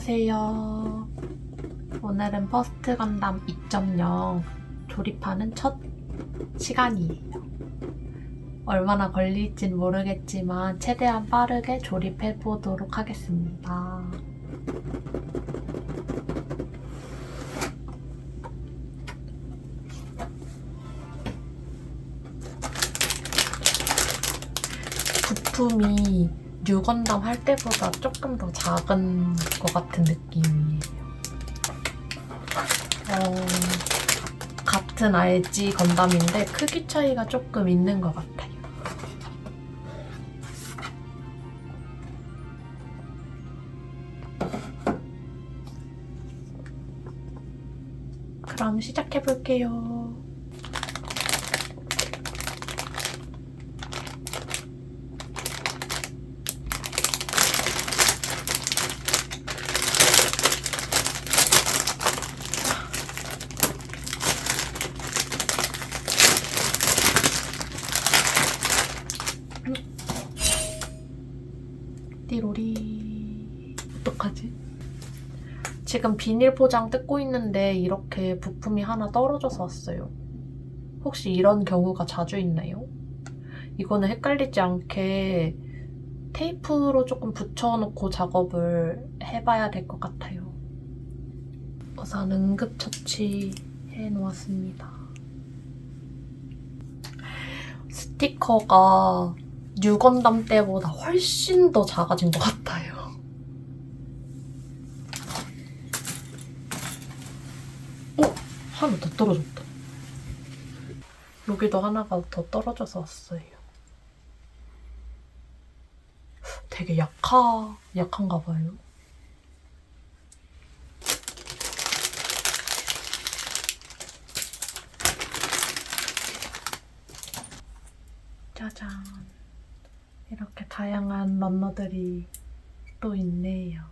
안녕하세요. 오늘은 퍼스트 건담 2.0 조립하는 첫 시간이에요. 얼마나 걸릴진 모르겠지만 최대한 빠르게 조립해 보도록 하겠습니다. 부품이 뉴건담 할 때보다 조금 더 작은 것 같은 느낌이에요. 어, 같은 RG 건담인데 크기 차이가 조금 있는 것 같아요. 그럼 시작해볼게요. 띠로리 어떡하지? 지금 비닐 포장 뜯고 있는데 이렇게 부품이 하나 떨어져서 왔어요. 혹시 이런 경우가 자주 있나요? 이거는 헷갈리지 않게 테이프로 조금 붙여놓고 작업을 해봐야 될 것 같아요. 우선 응급처치 해놓았습니다. 스티커가 뉴건담 때보다 훨씬 더 작아진 것 같아요. 어? 하나 더 떨어졌다. 여기도 하나가 더 떨어져서 왔어요. 되게 약하, 약한가 봐요. 짜잔. 이렇게 다양한 런너들이 또 있네요.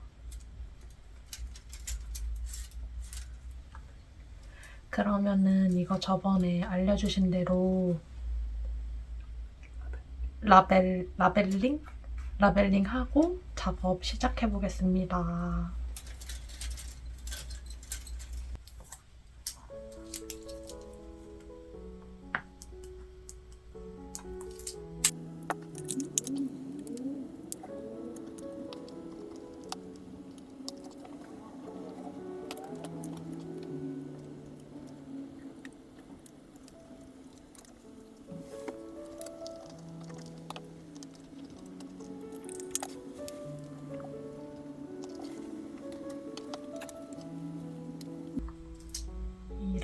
그러면은 이거 저번에 알려주신 대로 라벨, 라벨링? 라벨링 하고 작업 시작해 보겠습니다.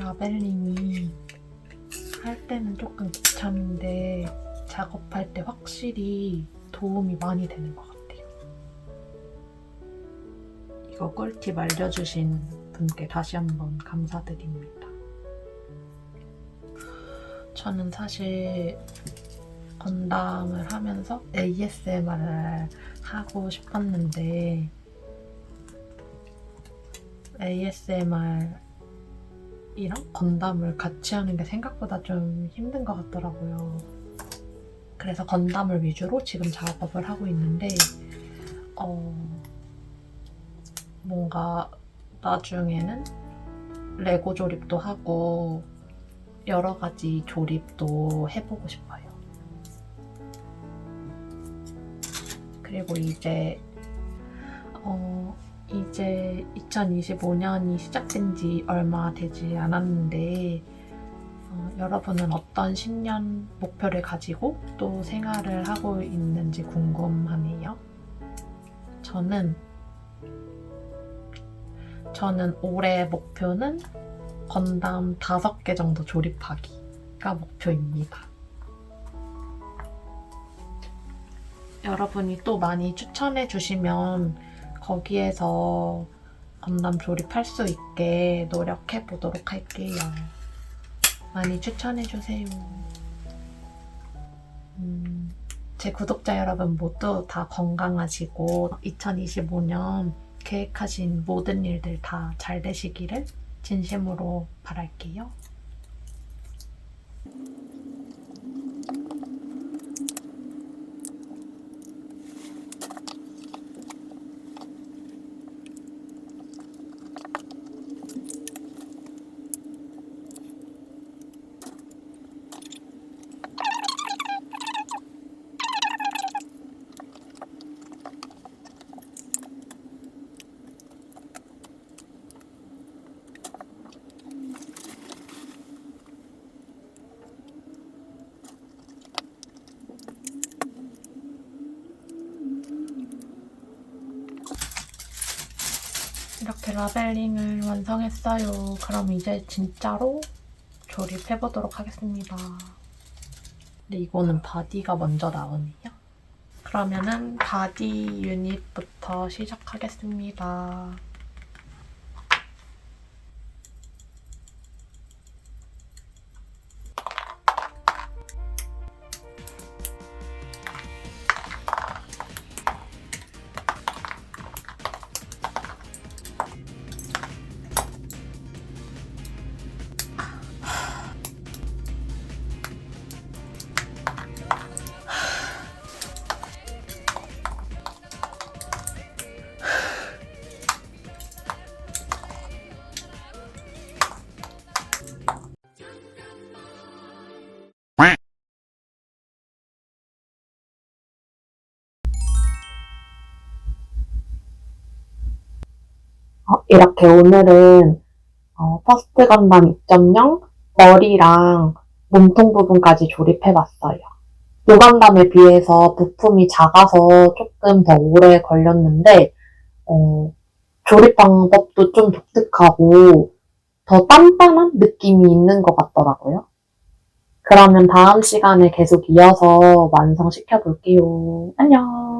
라벨링이 할 때는 조금 귀찮은데 작업할 때 확실히 도움이 많이 되는 것 같아요. 이거 꿀팁 알려주신 분께 다시 한번 감사드립니다. 저는 사실 건담을 하면서 ASMR을 하고 싶었는데 ASMR 이랑 건담을 같이 하는 게 생각보다 좀 힘든 것 같더라고요. 그래서 건담을 위주로 지금 작업을 하고 있는데, 어, 뭔가 나중에는 레고 조립도 하고, 여러 가지 조립도 해보고 싶어요. 그리고 이제, 어, 이제 2025년이 시작된 지 얼마 되지 않았는데 어, 여러분은 어떤 신년 목표를 가지고 또 생활을 하고 있는지 궁금하네요. 저는 저는 올해 목표는 건담 5개 정도 조립하기가 목표입니다. 여러분이 또 많이 추천해 주시면 거기에서 건담 조립할 수 있게 노력해 보도록 할게요. 많이 추천해 주세요. 음, 제 구독자 여러분 모두 다 건강하시고 2025년 계획하신 모든 일들 다 잘 되시기를 진심으로 바랄게요. 라벨링을 완성했어요. 그럼 이제 진짜로 조립해 보도록 하겠습니다. 근데 이거는 바디가 먼저 나오네요. 그러면은 바디 유닛부터 시작하겠습니다. 이렇게 오늘은 어, 퍼스트 건담 2.0 머리랑 몸통 부분까지 조립해봤어요. 노건담에 비해서 부품이 작아서 조금 더 오래 걸렸는데 어, 조립 방법도 좀 독특하고 더 단단한 느낌이 있는 것 같더라고요. 그러면 다음 시간에 계속 이어서 완성시켜 볼게요. 안녕!